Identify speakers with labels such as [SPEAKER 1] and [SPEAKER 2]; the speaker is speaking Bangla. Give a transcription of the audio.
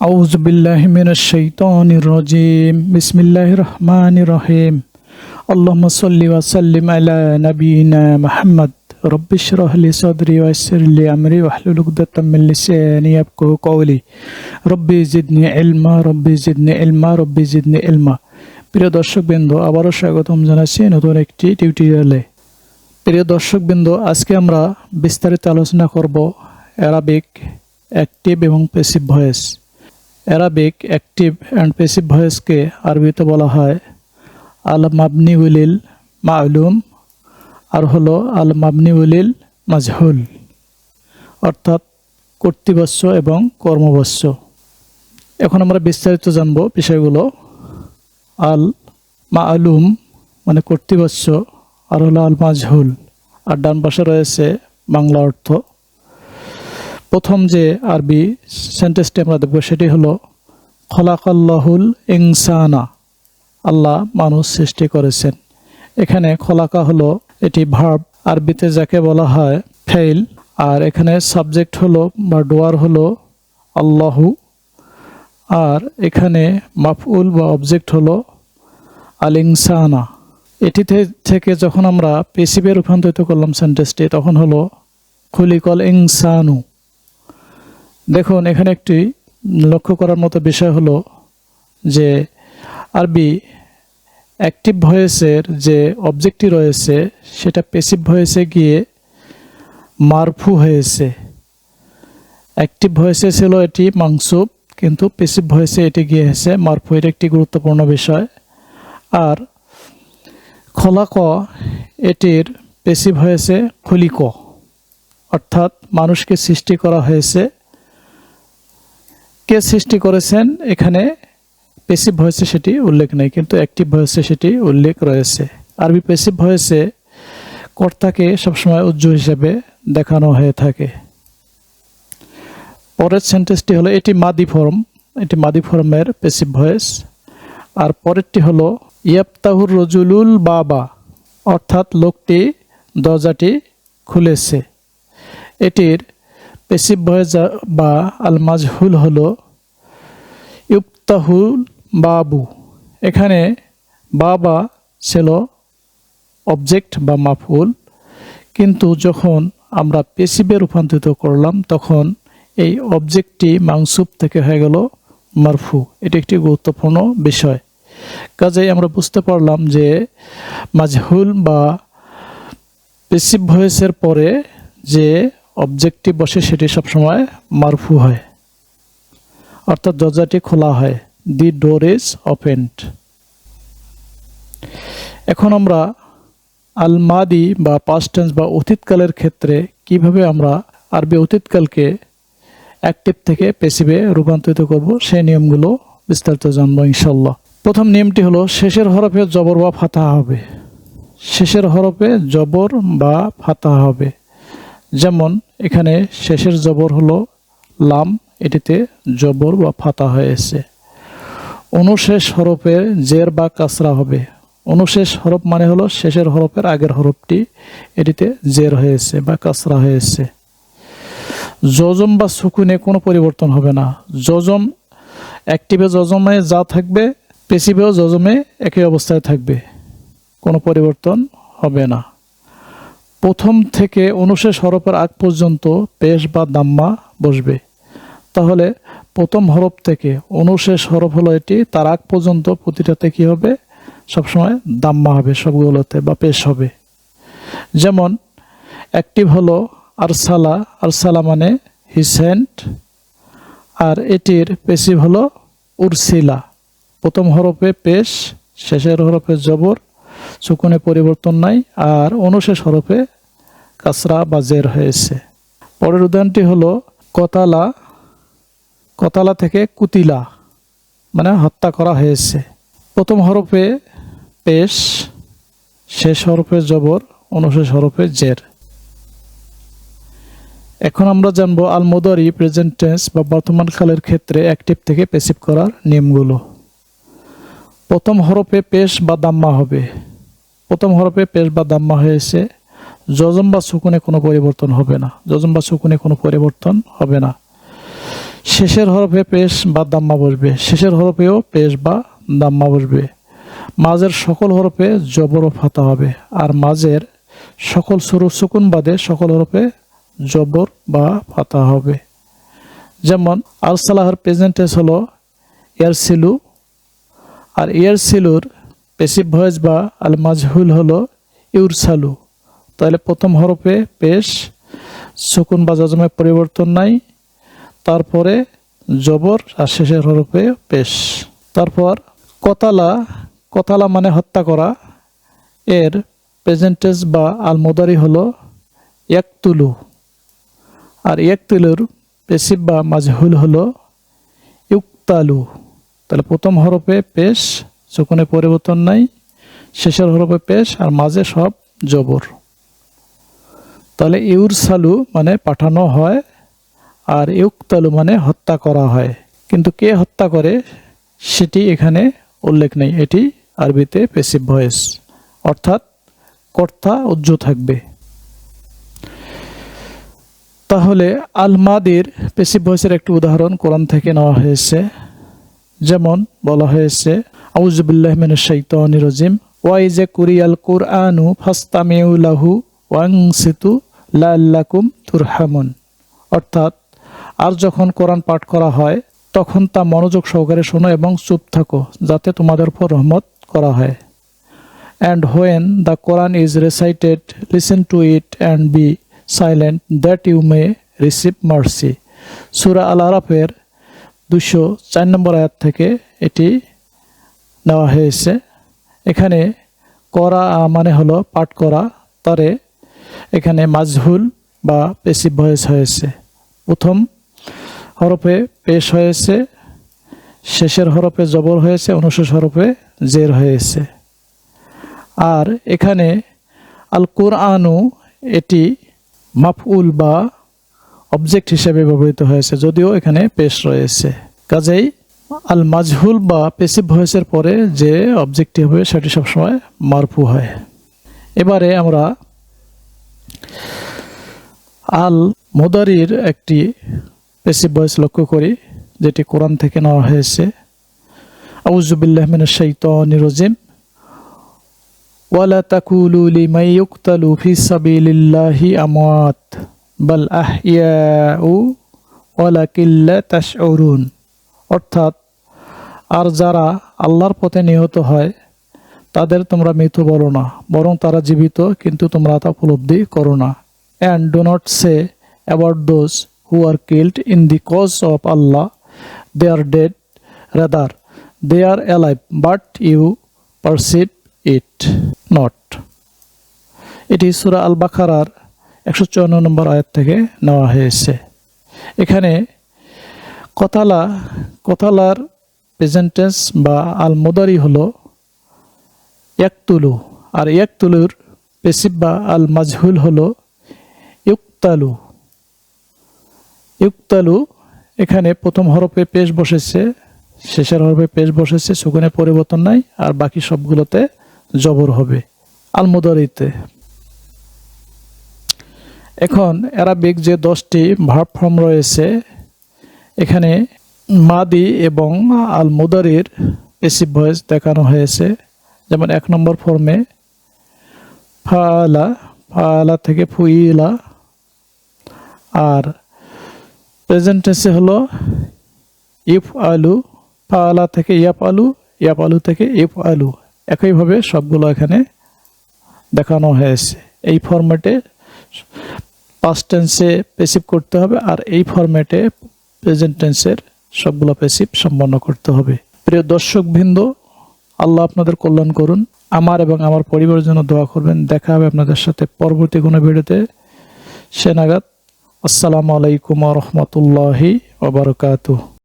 [SPEAKER 1] أعوذ بالله من الشيطان الرجيم بسم الله الرحمن الرحيم اللهم صل وسلم على نبينا محمد رب اشرح لي صدري ويسر لي أمري واحلل عقدة من لساني يفقهوا قولي ربي زدني علما ربي زدني علما ربي زدني علما প্রিয় দর্শকবৃন্দ আবারও স্বাগতম জানাচ্ছি নতুন একটি টিউটোরিয়ালে প্রিয় দর্শকবৃন্দ আজকে আমরা বিস্তারিত আলোচনা করব অ্যারাবিক অ্যাক্টিভ এবং passive voice Arabic active and passive ভয়েসকে আরবিতে বলা হয় আল মাবনি উলিল মাউলুম আর হলো আল মাবনি উলিল মাজহুল অর্থাৎ কর্তৃবশ্য এবং কর্মবশ্য এখন আমরা বিস্তারিত জানব বিষয়গুলো। আল মাআলুম মানে কর্তৃবশ্য আর হলো আল মাজহুল আর ডান পাশে রয়েছে বাংলা অর্থ। প্রথম যে আরবি সেন্টেন্সটি আমরা দেখব, সেটি হলো, খলাকাল্লাহুল ইনসানা আল্লাহ মানুষ সৃষ্টি করেছেন। এখানে খলাকা হলো এটি ভার্ব আরবিতে যাকে বলা হয় ফেইল আর এখানে সাবজেক্ট হলো বা ডোয়ার হলো আল্লাহু। আর এখানে মাফউল বা অবজেক্ট হলো আল ইনসানা এটিতে থেকে যখন আমরা পেসিভে রূপান্তরিত করলাম সেন্টেন্সটি তখন হলো, খুলিকল ইনসানু দেখুন, এখানে একটি লক্ষ্য করার মতো বিষয় হলো যে আরবি অ্যাক্টিভ ভয়েসের যে অবজেক্টটি রয়েছে, সেটা পেসিভ ভয়েসে গিয়ে মারফু হয়েছে। অ্যাক্টিভ ভয়েসে ছিল এটি মাংসুব কিন্তু পেসিভ ভয়েসে এটি গিয়েছে। মারফু এটা একটি গুরুত্বপূর্ণ বিষয়। আর খলাক, এটির পেসিভ হয়েছে খলিক, অর্থাৎ মানুষকে সৃষ্টি করা হয়েছে কে সৃষ্টি করেছেন এখানে? পেসিভ ভয়েসে সেটি উল্লেখ নেই, কিন্তু অ্যাক্টিভ ভয়েসে সেটি উল্লেখ রয়েছে। আরবি পেসিভ ভয়েসে কর্তাকে সবসময় উজ্জ্ব হিসেবে দেখানো হয়ে থাকে। পরের সেন্টেন্সটি হলো, এটি মাদি ফর্ম। এটি মাদি ফর্মের পেসিভ ভয়েস। আর পরেরটি হলো ইয়াপ্তাহুর রজুলুল বাবা। অর্থাৎ লোকটি দরজাটি খুলেছে। এটির পেসিভ ভয়েস বা আল মাজহুল হলো ইউপ্তাহুল বাবু। এখানে বাবা ছিল অবজেক্ট বা মাফুল কিন্তু যখন আমরা পেসিভে রূপান্তরিত করলাম, তখন এই অবজেক্টটি মাংসুপ থেকে হয়ে গেল মারফু। এটি একটি গুরুত্বপূর্ণ বিষয়। কাজেই আমরা বুঝতে পারলাম যে মাজহুল বা পেসিভ ভয়েসের পরে যে অবজেক্টটি বসে সেটি সবসময় মারফু হয়। অর্থাৎ দরজাটি খোলা হয়। দি ডোর ইজ ওপেন্ড এখন আমরা আল মাদি বা পাস্ট টেন্স বা অতীতকালের ক্ষেত্রে কীভাবে আমরা আরবি অতীতকালকে অ্যাক্টিভ থেকে পেসিভে রূপান্তরিত করব, সেই নিয়মগুলো বিস্তারিত জানব ইনশাল্লাহ প্রথম নিয়মটি হলো, শেষের হরফে জবর বা ফাতা হবে। শেষের হরফে জবর বা ফাতা হবে। যেমন এখানে শেষের জবর হলো লাম, এটিতে জবর বা ফাতা হয়েছে। অনুশেষ হরফে জের বা কাসরা হবে। অনুশেষ হরফ মানে হলো শেষের হরফের আগের হরফটি, এটিতে জের হয়েছে বা কাসরা হয়েছে। জজম বা সুকুনে কোনো পরিবর্তন হবে না। জজম অ্যাক্টিভে জজমে যা থাকবে, পেসিভেও জজমে একই অবস্থায় থাকবে। কোনো পরিবর্তন হবে না। প্রথম থেকে অনুশেষ হরফের আগ পর্যন্ত পেশ বা দাম্মা বসবে। তাহলে প্রথম হরফ থেকে অনুশেষ হরফ হলো এটি, তার আগ পর্যন্ত প্রতিটাতে কি হবে? সবসময় দাম্মা হবে, সবগুলোতে বা পেশ হবে। যেমন, অ্যাক্টিভ হলো আরসালা আরসালা মানে হি সেন্ট, আর এটির পেসিভ হলো উরসিলা। প্রথম হরফে পেশ, শেষের হরফে জবর সুকুনে পরিবর্তন নাই, আর অনুশেষ হরফে কাসরা বা জের হয়েছে। পরের উদাহরণটি হলো কতালা কতালা থেকে কুতিলা মানে হত্যা করা হয়েছে। প্রথম হরফে পেশ, শেষ হরফে জবর অনুশেষ হরফে জের। এখন আমরা জানব আলমোদারি প্রেজেন্ট বা বর্তমান কালের ক্ষেত্রে অ্যাক্টিভ থেকে পেসিভ করার নিয়মগুলো। প্রথম হরফে পেশ বা দাম্মা হবে। প্রথম হরফে পেশ বা দাম্মা হয়েছে। জজম বা সুকুনে কোনো পরিবর্তন হবে না। জজম বা সুকুনে কোনো পরিবর্তন হবে না। শেষের হরফে পেশ বা দাম্মা বসবে। শেষের হরফেও পেশ বা দাম্মা বসবে। মাঝের সকল হরফে জবর ও ফাতা হবে। আর মাঝের সকল সরু সুকুন বাদে সকল হরফে জবর বা ফাতা হবে। যেমন আলসালাহর প্রেজেন্টেস হলো ইয়ারসিলু। আর ইয়ারসিলুর পেসিভ ভয়েস বা আল মাজহুল হলো ইউরসালু। তাহলে প্রথম হরফে পেশ, সুকুন বা জজমের পরিবর্তন নাই। তারপরে জবর আর শেষের হরফে পেশ। তারপর কতালা কতালা মানে হত্যা করা। এর প্রেজেন্টেজ বা আলমোদারি হলো একতুলু আর একতুলুর পেসিভ বা মাজহুল হলো ইউক্তালু। তাহলে প্রথম হরফে পেশ সুকুনে পরিবর্তন নাই, শেষের হরফে পেশ আর মাঝে সব জবর। তাহলে ইউর সালু মানে পাঠানো হয় আর ইউক্তালু মানে হত্যা করা হয়। কিন্তু কে হত্যা করে সেটি এখানে উল্লেখ নেই, এটি আরবিতে পেসিভ ভয়েস অর্থাৎ কর্তা উজ্জ্ব থাকবে। তাহলে আলমাদির পেসিভ ভয়েসের একটি উদাহরণ কোরআন থেকে নেওয়া হয়েছে। যেমন বলা হয়েছে আউজুবিল্লাহ মিন শাইতানির রাজিম। ওয়াইজে কুরিয়াল কুরআনু ফাস্তামিউ লাহু ওয়াংসিতু লাল্লাকুম তুরহামুন। অর্থাৎ, আর যখন কোরআন পাঠ করা হয়, তখন তা মনোযোগ সহকারে শোনো এবং চুপ থাকো, যাতে তোমাদের উপর রহমত করা হয়। And when the Quran is recited listen to it and be silent that you may receive mercy সুরা আল আরাফের দুশো চার নম্বর আয়াত থেকে এটি নেওয়া হয়েছে। এখানে করা মানে হলো পাঠ করা, তারে এখানে মাজহুল বা পেসিভ ভয়েস হয়েছে। প্রথম হরফে পেশ হয়েছে, শেষের হরফে জবর হয়েছে অনুশেষ হরফে জের হয়েছে। আর এখানে আল কোরআনু এটি মাফউল বা অবজেক্ট হিসেবে ব্যবহৃত হয়েছে, যদিও এখানে পেশ রয়েছে। কাজেই আল মাজহুল বা পেসিভ ভয়েসের পরে যে অবজেক্টটি হবে সেটি সবসময় মারফু হয়। এবারে আমরা আল মোদারির একটি পেসিভ ভয়েস লক্ষ্য করি, যেটি কোরআন থেকে নেওয়া হয়েছে। আউজুবিল্লাহ মিন শাইতানির রাজিম। ওয়ালা তাকুলু লিমান ইউকতালু ফি সাবিলিল্লাহি আমওয়াত। বাল আহইয়াউ ওয়ালাকিন লা তাশউরুন। অর্থাৎ আর যারা আল্লাহর পথে নিহত হয়, তাদের তোমরা মৃত বলো না, বরং তারা জীবিত, কিন্তু তোমরা তা উপলব্ধি করো না। And do not say about those who are killed in the cause of Allah they are dead rather they are alive but you perceive it not এটি সুরা আল বাখারার একশো চুয়ান্ন নম্বর আয়াত থেকে নেওয়া হয়েছে। এখানে কথালা কথালার প্রেজেন্টেন্স বা আল মোদারি হলো একতুলু আর একতুলুর পেসিভ বা আল মাজহুল হলো ইউক্তালু। ইউক্তালু এখানে প্রথম হরফে পেশ বসেছে, শেষের হরফে পেশ বসেছে সুগুনে পরিবর্তন নাই, আর বাকি সবগুলোতে জবর হবে আল মোদারিতে এখন অ্যারাবিক যে দশটি ভার্ব ফর্ম রয়েছে, এখানে মাদি এবং আল মুদারির পেসিভ ভয়েস দেখানো হয়েছে, যেমন এক নম্বর ফর্মে, ফালা ফালা থেকে ফুইলা, আর প্রেজেন্টেন্সে হলো ইফ আলু ফালা থেকে ইয়াপ আলু ইয়াপ আলু থেকে ইফ আলু একইভাবে সবগুলো এখানে দেখানো হয়েছে। এই ফরম্যাটে পাস্ট টেন্সে পেসিভ করতে হবে, আর এই ফরম্যাটে প্রেজেন্ট টেন্সের সবগুলো প্যাসিভ সম্পন্ন করতে হবে। প্রিয় দর্শক বৃন্দ আল্লাহ আপনাদের কল্যাণ করুন। আমার এবং আমার পরিবারের জন্য দোয়া করবেন। দেখা হবে আপনাদের সাথে পরবর্তী কোনো ভিডিওতে। সে নাগাদ, আসসালামু আলাইকুম রহমতুল্লাহি ওবরকাতু